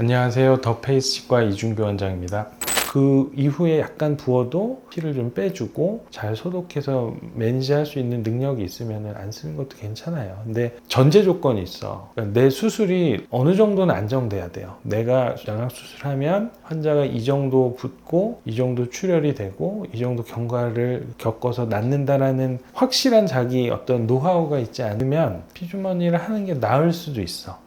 안녕하세요. 더 페이스 치과 이준교 원장입니다. 그 이후에 약간 부어도 피를 좀 빼주고 잘 소독해서 매니지할 수 있는 능력이 있으면 안 쓰는 것도 괜찮아요. 근데 전제 조건이 있어. 그러니까 내 수술이 어느 정도는 안정돼야 돼요. 내가 양악 수술하면 환자가 이 정도 붓고 이 정도 출혈이 되고 이 정도 경과를 겪어서 낫는다라는 확실한 자기 어떤 노하우가 있지 않으면 피주머니를 하는 게 나을 수도 있어.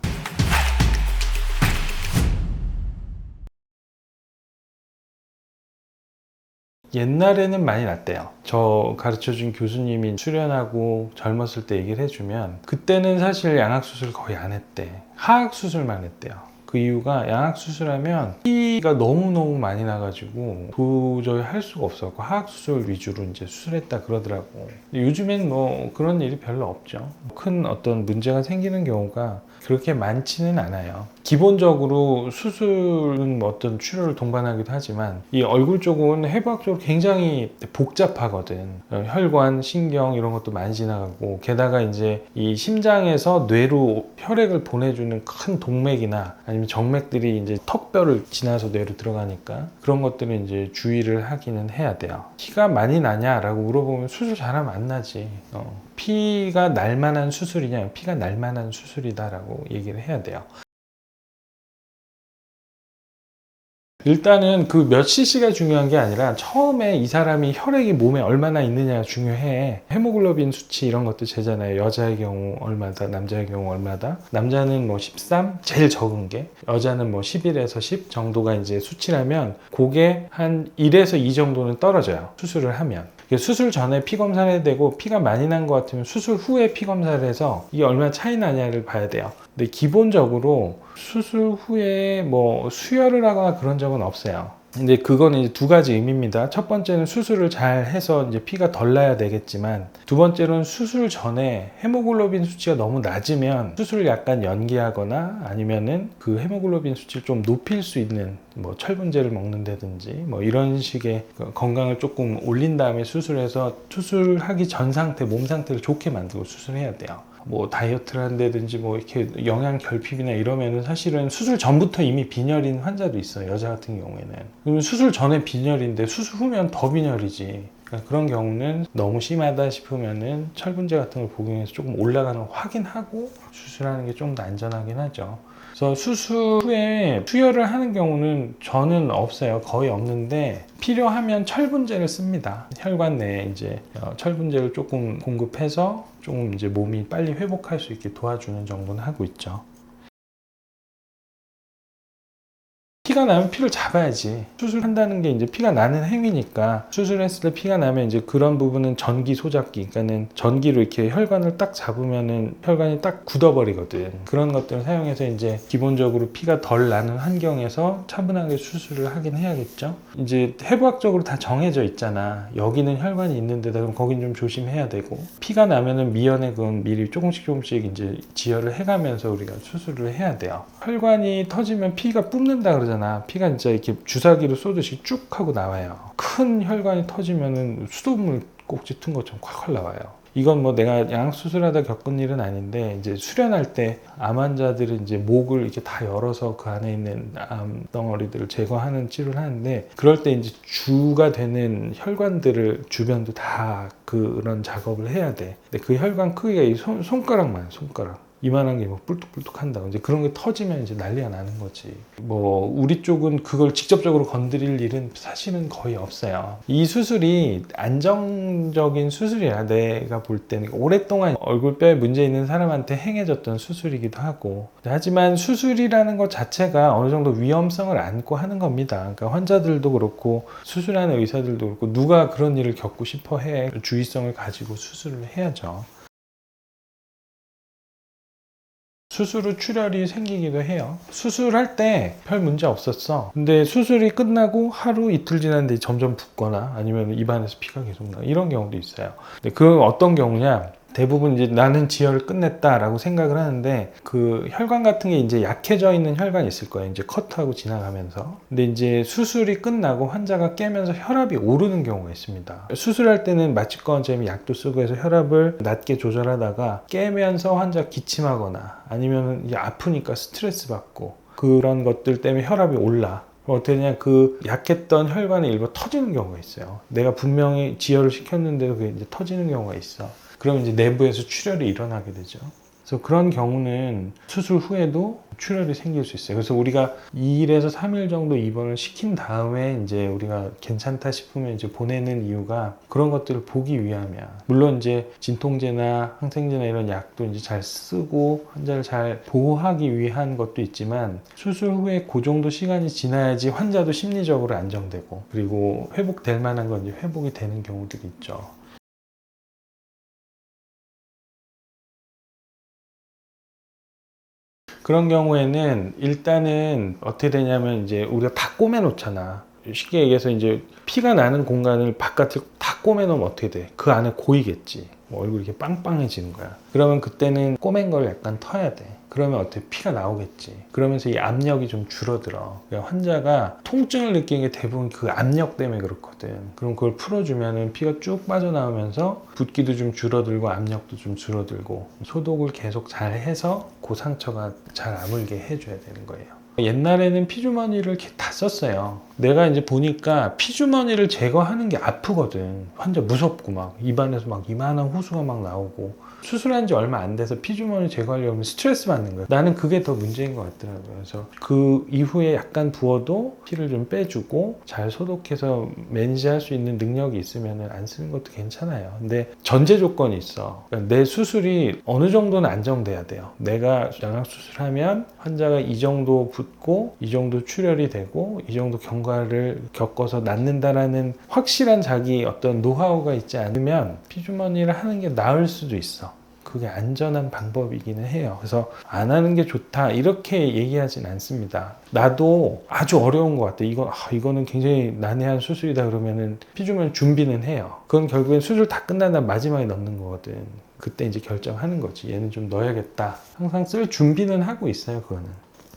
옛날에는 많이 낫대요. 저 가르쳐준 교수님이 수련하고 젊었을 때 얘기를 해주면 그때는 사실 양악수술 거의 안 했대. 하악수술만 했대요. 그 이유가 양악 수술하면 피가 너무너무 많이 나가지고 도저히 할 수가 없었고 하악 수술 위주로 이제 수술했다 그러더라고. 요즘엔 뭐 그런 일이 별로 없죠. 큰 어떤 문제가 생기는 경우가 그렇게 많지는 않아요. 기본적으로 수술은 뭐 어떤 출혈을 동반하기도 하지만 이 얼굴 쪽은 해부학적으로 굉장히 복잡하거든. 어, 혈관, 신경 이런 것도 많이 지나가고 게다가 이제 이 심장에서 뇌로 혈액을 보내주는 큰 동맥이나 아니면 정맥들이 이제 턱뼈를 지나서 뇌로 들어가니까 그런 것들은 이제 주의를 하기는 해야 돼요. 피가 많이 나냐라고 물어보면 수술 잘하면 안 나지. 어, 피가 날 만한 수술이냐, 피가 날 만한 수술이다라고 얘기를 해야 돼요. 일단은 그 몇 cc가 중요한 게 아니라 처음에 이 사람이 혈액이 몸에 얼마나 있느냐가 중요해. 헤모글로빈 수치 이런 것도 재잖아요. 여자의 경우 얼마다, 남자의 경우 얼마다. 남자는 뭐 13, 제일 적은 게. 여자는 뭐 11에서 10 정도가 이제 수치라면 그게 한 1에서 2 정도는 떨어져요. 수술을 하면. 수술 전에 피 검사를 해야 되고 피가 많이 난 것 같으면 수술 후에 피 검사를 해서 이게 얼마나 차이 나냐를 봐야 돼요. 근데 기본적으로 수술 후에 뭐 수혈을 하거나 그런 적은 없어요. 근데 그거는 이제 두 가지 의미입니다. 첫 번째는 수술을 잘 해서 이제 피가 덜 나야 되겠지만 두 번째로는 수술 전에 헤모글로빈 수치가 너무 낮으면 수술을 약간 연기하거나 아니면은 그 헤모글로빈 수치를 좀 높일 수 있는 뭐 철분제를 먹는다든지 뭐 이런 식의 그 건강을 조금 올린 다음에 수술해서 수술하기 전 상태 몸 상태를 좋게 만들고 수술해야 돼요. 뭐 다이어트를 한다든지 뭐 이렇게 영양 결핍이나 이러면은 사실은 수술 전부터 이미 빈혈인 환자도 있어요 여자 같은 경우에는. 그러면 수술 전에 빈혈인데 수술 후면 더 빈혈이지 그러니까 그런 경우는 너무 심하다 싶으면은 철분제 같은 걸 복용해서 조금 올라가는 걸 확인하고 수술하는 게 좀 더 안전하긴 하죠 그래서 수술 후에 수혈을 하는 경우는 저는 없어요. 거의 없는데 필요하면 철분제를 씁니다. 혈관 내에 이제 어, 철분제를 조금 공급해서 조금 이제 몸이 빨리 회복할 수 있게 도와주는 정도는 하고 있죠. 피가 나면 피를 잡아야지. 수술한다는 게 이제 피가 나는 행위니까 수술했을 때 피가 나면 이제 그런 부분은 전기 소잡기, 그러니까는 전기로 이렇게 혈관을 딱 잡으면은 혈관이 딱 굳어버리거든. 그런 것들을 사용해서 이제 기본적으로 피가 덜 나는 환경에서 차분하게 수술을 하긴 해야겠죠. 이제 해부학적으로 다 정해져 있잖아. 여기는 혈관이 있는데다 그럼 거긴 좀 조심해야 되고 피가 나면은 미연에 그건 미리 조금씩 조금씩 이제 지혈을 해가면서 우리가 수술을 해야 돼요. 혈관이 터지면 피가 뿜는다 그러잖아. 피가 진짜 이렇게 주사기로 쏘듯이 쭉 하고 나와요. 큰 혈관이 터지면은 수돗물 꼭지 튼 것처럼 콸콸 나와요. 이건 뭐 내가 양악 수술하다 겪은 일은 아닌데 이제 수련할 때 암 환자들은 이제 목을 이렇게 다 열어서 그 안에 있는 암 덩어리들을 제거하는 치료를 하는데 그럴 때 이제 주가 되는 혈관들을 주변도 다 그런 작업을 해야 돼. 근데 그 혈관 크기가 이 손, 손가락만 손가락. 이만한 게 뭐 뿔뚝뿔뚝 한다. 이제 그런 게 터지면 이제 난리가 나는 거지. 뭐 우리 쪽은 그걸 직접적으로 건드릴 일은 사실은 거의 없어요. 이 수술이 안정적인 수술이야. 내가 볼 때는 오랫동안 얼굴뼈에 문제 있는 사람한테 행해졌던 수술이기도 하고. 하지만 수술이라는 것 자체가 어느 정도 위험성을 안고 하는 겁니다. 그러니까 환자들도 그렇고 수술하는 의사들도 그렇고 누가 그런 일을 겪고 싶어 해. 주의성을 가지고 수술을 해야죠. 수술 후 출혈이 생기기도 해요. 수술할 때 별 문제 없었어. 근데 수술이 끝나고 하루 이틀 지났는데 점점 붓거나 아니면 입안에서 피가 계속 나 이런 경우도 있어요. 근데 그 어떤 경우냐? 대부분 이제 나는 지혈을 끝냈다라고 생각을 하는데 그 혈관 같은 게 이제 약해져 있는 혈관이 있을 거예요. 이제 커트하고 지나가면서. 근데 이제 수술이 끝나고 환자가 깨면서 혈압이 오르는 경우가 있습니다. 수술할 때는 마취건잼 약도 쓰고 해서 혈압을 낮게 조절하다가 깨면서 환자 기침하거나 아니면 이제 아프니까 스트레스 받고 그런 것들 때문에 혈압이 올라. 어떻게 되냐 그 약했던 혈관이 일부 터지는 경우가 있어요. 내가 분명히 지혈을 시켰는데도 그게 이제 터지는 경우가 있어. 그럼 이제 내부에서 출혈이 일어나게 되죠. 그래서 그런 경우는 수술 후에도 출혈이 생길 수 있어요. 그래서 우리가 2일에서 3일 정도 입원을 시킨 다음에 이제 우리가 괜찮다 싶으면 이제 보내는 이유가 그런 것들을 보기 위함이야. 물론 이제 진통제나 항생제나 이런 약도 이제 잘 쓰고 환자를 잘 보호하기 위한 것도 있지만 수술 후에 그 정도 시간이 지나야지 환자도 심리적으로 안정되고 그리고 회복될 만한 건 이제 회복이 되는 경우들이 있죠. 그런 경우에는 일단은 어떻게 되냐면 이제 우리가 다 꼬매 놓잖아. 쉽게 얘기해서 이제 피가 나는 공간을 바깥으로 다 꼬매 놓으면 어떻게 돼? 그 안에 고이겠지. 뭐 얼굴이 이렇게 빵빵해지는 거야. 그러면 그때는 꼬맨 걸 약간 터야 돼. 그러면 어떻게 피가 나오겠지. 그러면서 이 압력이 좀 줄어들어. 그러니까 환자가 통증을 느끼는 게 대부분 그 압력 때문에 그렇거든. 그럼 그걸 풀어주면은 피가 쭉 빠져나오면서 붓기도 좀 줄어들고 압력도 좀 줄어들고 소독을 계속 잘 해서 그 상처가 잘 아물게 해줘야 되는 거예요. 옛날에는 피주머니를 다 썼어요. 내가 이제 보니까 피주머니를 제거하는 게 아프거든. 환자 무섭고 막 입안에서 막 이만한 호수가 막 나오고 수술한 지 얼마 안 돼서 피주머니 제거하려면 스트레스 받는 거야. 나는 그게 더 문제인 것 같더라고요. 그래서 그 이후에 약간 부어도 피를 좀 빼주고 잘 소독해서 매니지할 수 있는 능력이 있으면 안 쓰는 것도 괜찮아요. 근데 전제 조건이 있어. 그러니까 내 수술이 어느 정도는 안정돼야 돼요. 내가 양악 수술하면 환자가 이 정도 붓고 이 정도 출혈이 되고 이 정도 경과를 겪어서 낫는다라는 확실한 자기 어떤 노하우가 있지 않으면 피주머니를 하는 게 나을 수도 있어. 그게 안전한 방법이기는 해요. 그래서 안 하는 게 좋다 이렇게 얘기하진 않습니다. 나도 아주 어려운 것 같아. 이거 아, 이거는 굉장히 난해한 수술이다 그러면은 피주면 준비는 해요. 그건 결국엔 수술 다 끝난 다음 마지막에 넣는 거거든. 그때 이제 결정하는 거지. 얘는 좀 넣어야겠다. 항상 쓸 준비는 하고 있어요. 그거는.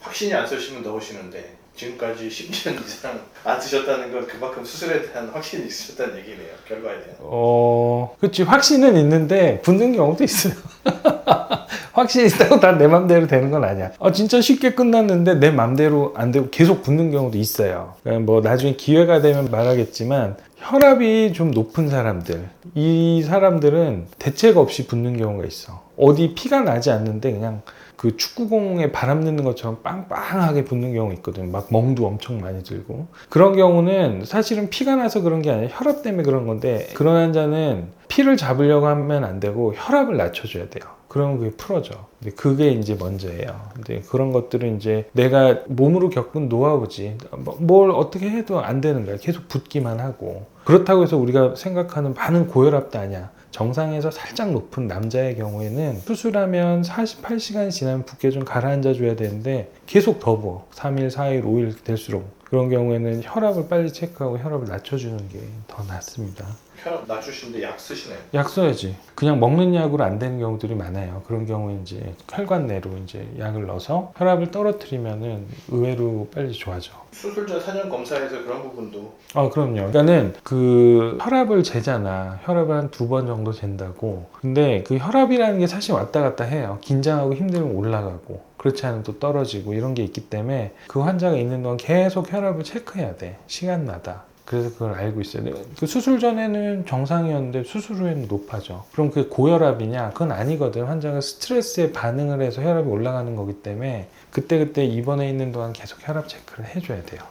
확신이 안 쓰시면 넣으시는데 지금까지 10년 이상 안 쓰셨다는 건 그만큼 수술에 대한 확신이 있으셨다는 얘기네요. 결과에 대한. 어, 그렇지. 확신은 있는데 붙는 경우도 있어요. 확신이 있다고 다 내 맘대로 되는 건 아니야. 어, 진짜 쉽게 끝났는데 내 맘대로 안 되고 계속 붙는 경우도 있어요. 그러니까 뭐 나중에 기회가 되면 말하겠지만 혈압이 좀 높은 사람들, 이 사람들은 대책 없이 붙는 경우가 있어. 어디 피가 나지 않는데 그냥 그 축구공에 바람 넣는 것처럼 빵빵하게 붙는 경우 있거든. 막 멍도 엄청 많이 들고. 그런 경우는 사실은 피가 나서 그런 게 아니라 혈압 때문에 그런 건데 그런 환자는 피를 잡으려고 하면 안 되고 혈압을 낮춰줘야 돼요. 그러면 그게 풀어져. 근데 그게 이제 먼저예요. 근데 그런 것들은 이제 내가 몸으로 겪은 노하우지. 뭐- 뭘 어떻게 해도 안 되는 거야. 계속 붙기만 하고. 그렇다고 해서 우리가 생각하는 많은 고혈압도 아니야. 정상에서 살짝 높은 남자의 경우에는 수술하면 48시간이 지나면 붓게 좀 가라앉아 줘야 되는데 계속 더 부어. 3일, 4일, 5일 될수록. 그런 경우에는 혈압을 빨리 체크하고 혈압을 낮춰주는 게 더 낫습니다. 혈압 낮추시는데 약 쓰시네요. 약 써야지. 그냥 먹는 약으로 안 되는 경우들이 많아요. 그런 경우에 이제 혈관 내로 이제 약을 넣어서 혈압을 떨어뜨리면은 의외로 빨리 좋아져. 수술 전 사전 검사에서 그런 부분도 아, 그럼요. 그러니까는 그 혈압을 재잖아. 혈압을 한 두 번 정도 잰다고. 근데 그 혈압이라는 게 사실 왔다 갔다 해요. 긴장하고 힘들면 올라가고. 그렇지 않으면 또 떨어지고 이런 게 있기 때문에 그 환자가 있는 동안 계속 혈압을 체크해야 돼. 시간마다. 그래서 그걸 알고 있어요. 근데 그 수술 전에는 정상이었는데 수술 후에는 높아져. 그럼 그게 고혈압이냐? 그건 아니거든. 환자가 스트레스에 반응을 해서 혈압이 올라가는 거기 때문에 그때그때 입원해 있는 동안 계속 혈압 체크를 해줘야 돼요.